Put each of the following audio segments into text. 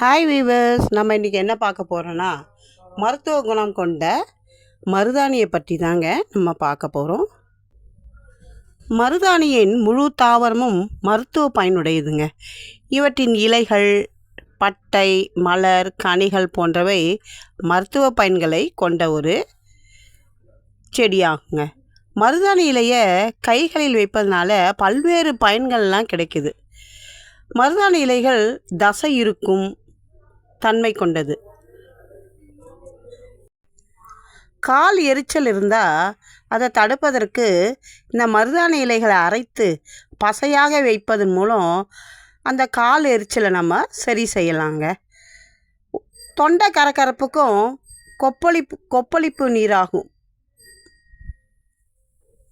Hi viewers நம்ம இன்றைக்கி என்ன பார்க்க போகிறோன்னா மருத்துவ குணம் கொண்ட மருதாணியை பற்றி தாங்க நம்ம பார்க்க போகிறோம் மருதாணியின் முழு தாவரமும் மருத்துவ பயனுடையதுங்க. இவற்றின் இலைகள் பட்டை மலர் கனிகள் போன்றவை மருத்துவ பயன்களை கொண்ட ஒரு செடியாகுங்க. மருதாணி இலையை கைகளில் வைப்பதனால பல்வேறு பயன்கள்லாம் கிடைக்குது. மருதாணி இலைகள் தசை இருக்கும் தன்மை கொண்டது. கால் எரிச்சல் இருந்தால் அதை தடுப்பதற்கு இந்த மருதாணி இலைகளை அரைத்து பசையாக வைப்பதன் மூலம் அந்த கால் எரிச்சலை நம்ம சரி செய்யலாங்க. தொண்டை கரகரப்புக்கும் கொப்பளிப்பு கொப்பளிப்பு நீராகும்.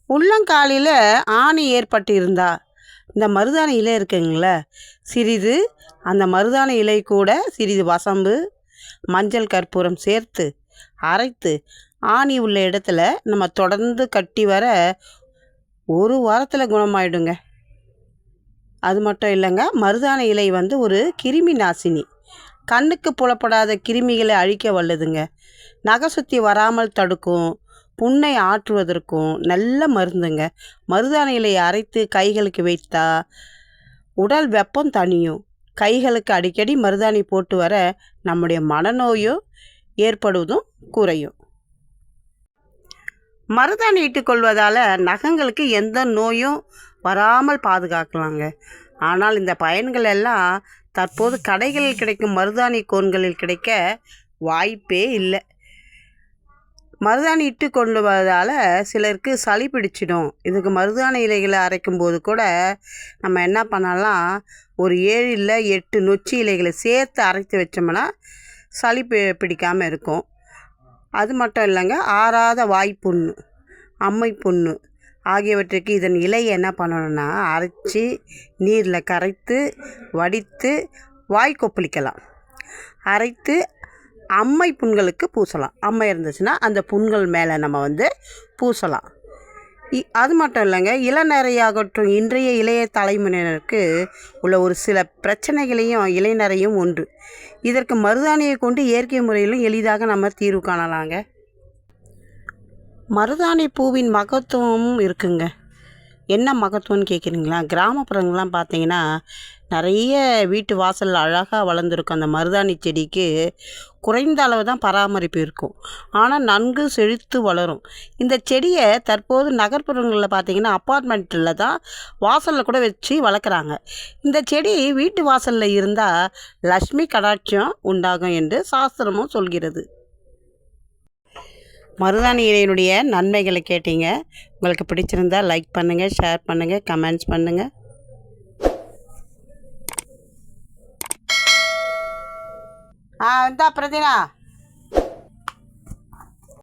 உள்ளங்காலில் ஆணி ஏற்பட்டு இருந்தால் இந்த மருதாணி இலை இருக்குங்களே சிறிது அந்த மருதாணி இலை கூட சிறிது வசம்பு மஞ்சள் கற்பூரம் சேர்த்து அரைத்து ஆணி உள்ள இடத்துல நம்ம தொடர்ந்து கட்டி வர ஒரு வாரத்தில் குணமாயிடுங்க. அது மட்டும் இல்லைங்க மருதாணி இலை வந்து ஒரு கிருமி நாசினி. கண்ணுக்கு புலப்படாத கிருமிகளை அழிக்க வல்லதுங்க. நகை சுற்றி வராமல் தடுக்கும். புண்ணை ஆற்றுவதற்கும் நல்ல மருந்துங்க. மருதாணி இலையை அரைத்து கைகளுக்கு வைத்தா உடல் வெப்பம் தனியும் கைகளுக்கு அடிக்கடி மருதாணி போட்டு வர நம்முடைய மனநோயும் ஏற்படுவதும் குறையும். மருதாணி இட்டுக்கொள்வதால் நகங்களுக்கு எந்த நோயும் வராமல் பாதுகாக்கலாங்க. ஆனால் இந்த பயன்கள் எல்லாம் தற்போது கடைகளில் கிடைக்கும் மருதாணி கோன்களில் கிடைக்க வாய்ப்பே இல்லை. மருதாணி இட்டு கொண்டு வரதால் சிலருக்கு சளி பிடிச்சிடும். இதுக்கு மருதாணி இலைகளை அரைக்கும் போது கூட நம்ம என்ன பண்ணலாம்? ஒரு ஏழு இல்லை எட்டு நொச்சி இலைகளை சேர்த்து அரைத்து வச்சோம்னா சளி பி பிடிக்காமல் இருக்கும். அது மட்டும் இல்லைங்க ஆறாத வாய்ப்புண்ணு அம்மை புண்ணு ஆகியவற்றுக்கு இதன் இலையை என்ன பண்ணணும்னா அரைச்சி நீரில் கரைத்து வடித்து வாய் கொப்பளிக்கலாம். அரைத்து அம்மை புண்களுக்கு பூசலாம். அம்மை இருந்துச்சுன்னா அந்த புண்கள் மேலே நம்ம வந்து பூசலாம். இ- அது மட்டும் இல்லைங்க இளநரையாகட்டும் இன்றைய இளைய தலைமுறையினருக்கு உள்ள ஒரு சில பிரச்சனைகளையும் இளைஞரையும் ஒன்று இதற்கு மருதாணியை கொண்டு இயற்கை முறையிலும் எளிதாக நம்ம தீர்வு காணலாங்க. மருதாணி பூவின் மகத்துவமும் இருக்குங்க. என்ன மகத்துவம்னு கேட்குறீங்களா? கிராமப்புறங்கள்லாம் பார்த்தீங்கன்னா நிறைய வீட்டு வாசலில் அழகாக வளர்ந்துருக்கும். அந்த மருதாணி செடிக்கு குறைந்த அளவு தான் பராமரிப்பு இருக்கும். ஆனால் நன்கு செழித்து வளரும். இந்த செடியை தற்போது நகர்ப்புறங்களில் பார்த்தீங்கன்னா அப்பார்ட்மெண்ட்டில் தான் வாசலில் கூட வச்சு வளர்க்குறாங்க. இந்த செடி வீட்டு வாசலில் இருந்தால் லக்ஷ்மி கடாட்சியம் உண்டாகும் என்று சாஸ்திரமும் சொல்கிறது. மருதாணி இலையினுடைய நன்மைகளை கேட்டீங்க. உங்களுக்கு பிடிச்சிருந்தா லைக் பண்ணுங்கள் ஷேர் பண்ணுங்கள் கமெண்ட்ஸ் பண்ணுங்கள் ஆ இந்தா பிரதினா.